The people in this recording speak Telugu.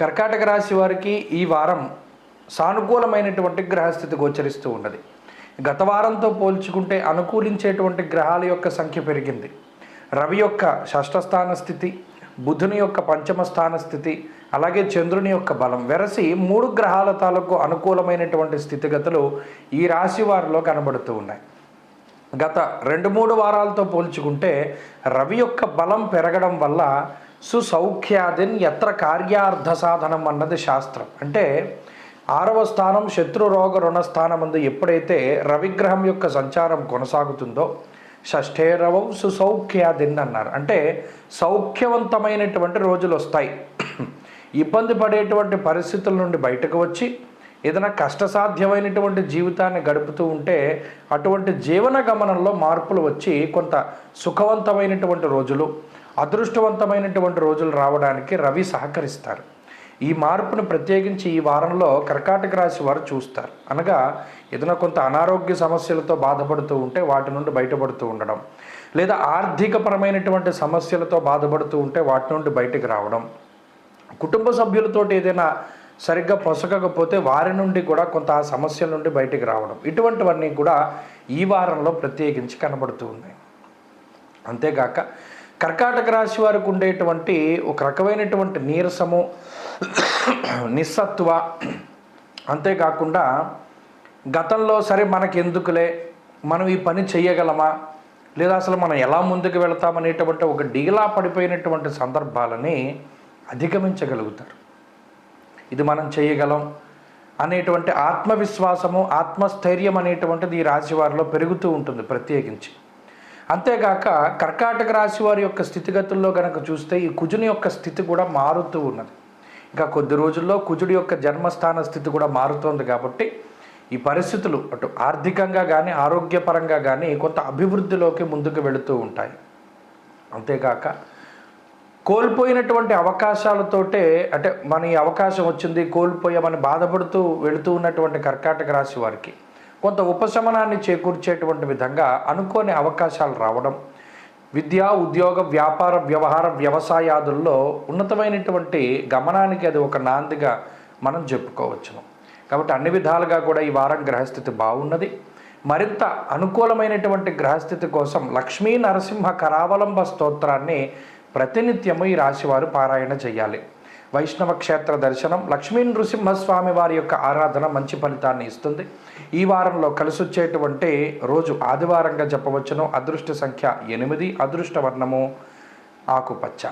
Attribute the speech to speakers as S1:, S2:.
S1: కర్కాటక రాశి వారికి ఈ వారం సానుకూలమైనటువంటి గ్రహస్థితి గోచరిస్తూ ఉన్నది. గత వారంతో పోల్చుకుంటే అనుకూలించేటువంటి గ్రహాల యొక్క సంఖ్య పెరిగింది. రవి యొక్క షష్ఠస్థాన స్థితి బుధుని యొక్క పంచమ స్థాన స్థితి అలాగే చంద్రుని యొక్క బలం వెరసి మూడు గ్రహాల తాలూకు అనుకూలమైనటువంటి స్థితిగతులు ఈ రాశి వారిలో కనబడుతూ ఉన్నాయి. గత రెండు మూడు వారాలతో పోల్చుకుంటే రవి యొక్క బలం పెరగడం వల్ల సుసౌఖ్యాదిన్ ఎత్ర కార్యార్థ సాధనం అన్నది శాస్త్రం. అంటే ఆరవ స్థానం శత్రు రోగ రుణస్థానం అందు ఎప్పుడైతే రవిగ్రహం యొక్క సంచారం కొనసాగుతుందో షష్ఠేరవం సుసౌఖ్యాదిన్ అన్నారు. అంటే సౌఖ్యవంతమైనటువంటి రోజులు వస్తాయి. ఇబ్బంది పడేటువంటి పరిస్థితుల నుండి బయటకు వచ్చి ఏదైనా కష్టసాధ్యమైనటువంటి జీవితాన్ని గడుపుతూ ఉంటే అటువంటి జీవన గమనంలో మార్పులు వచ్చి కొంత సుఖవంతమైనటువంటి రోజులు అదృష్టవంతమైనటువంటి రోజులు రావడానికి రవి సహకరిస్తారు. ఈ మార్పును ప్రత్యేకించి ఈ వారంలో కర్కాటక రాశి వారు చూస్తారు. అనగా ఏదైనా కొంత అనారోగ్య సమస్యలతో బాధపడుతూ ఉంటే వాటి నుండి బయటపడుతూ ఉండడం లేదా ఆర్థికపరమైనటువంటి సమస్యలతో బాధపడుతూ ఉంటే వాటి నుండి బయటకు రావడం. కుటుంబ సభ్యులతోటి ఏదైనా సరిగ్గా పొసగకపోతే వారి నుండి కూడా కొంత ఆ సమస్యల నుండి బయటకు రావడం. ఇటువంటివన్నీ కూడా ఈ వారంలో ప్రత్యేకించి కనబడుతూ ఉన్నాయి. అంతేగాక కర్కాటక రాశి వారికి ఉండేటువంటి ఒక రకమైనటువంటి నీరసము నిస్సత్వ అంతేకాకుండా గతంలో సరే మనకి ఎందుకులే మనం ఈ పని చేయగలమా లేదా అసలు మనం ఎలా ముందుకు వెళతామనేటువంటి ఒక డీలా పడిపోయినటువంటి సందర్భాలని అధిగమించగలుగుతారు. ఇది మనం చేయగలం అనేటువంటి ఆత్మవిశ్వాసము ఆత్మస్థైర్యం అనేటువంటిది ఈ రాశి వారిలో పెరుగుతూ ఉంటుంది ప్రత్యేకించి. అంతేకాక కర్కాటక రాశి వారి యొక్క స్థితిగతుల్లో కనుక చూస్తే ఈ కుజుని యొక్క స్థితి కూడా మారుతూ ఉన్నది. ఇంకా కొద్ది రోజుల్లో కుజుడి యొక్క జన్మస్థాన స్థితి కూడా మారుతోంది కాబట్టి ఈ పరిస్థితులు అటు ఆర్థికంగా కానీ ఆరోగ్యపరంగా కానీ కొంత అభివృద్ధిలోకి ముందుకు వెళుతూ ఉంటాయి. అంతేకాక కోల్పోయినటువంటి అవకాశాలతోటే అంటే మన ఈ అవకాశం వచ్చింది కోల్పోయామని బాధపడుతూ వెళుతూ ఉన్నటువంటి కర్కాటక రాశి వారికి కొంత ఉపశమనాన్ని చేకూర్చేటువంటి విధంగా అనుకోని అవకాశాలు రావడం విద్య ఉద్యోగ వ్యాపార వ్యవహార వ్యవసాయాదుల్లో ఉన్నతమైనటువంటి గమనానికి అది ఒక నాందిగా మనం చెప్పుకోవచ్చును. కాబట్టి అన్ని విధాలుగా కూడా ఈ వారం గ్రహస్థితి బాగున్నది. మరింత అనుకూలమైనటువంటి గ్రహస్థితి కోసం లక్ష్మీ నరసింహ కరావలంబ స్తోత్రాన్ని ప్రతినిత్యము ఈ రాశివారు పారాయణ చేయాలి వైష్ణవ క్షేత్ర దర్శనం లక్ష్మీ నృసింహస్వామి వారి యొక్క ఆరాధన మంచి ఫలితాన్ని ఇస్తుంది. ఈ వారంలో కలిసి వచ్చేటువంటి రోజు ఆదివారంగా చెప్పవచ్చును అదృష్ట సంఖ్య ఎనిమిది అదృష్ట వర్ణము ఆకుపచ్చ.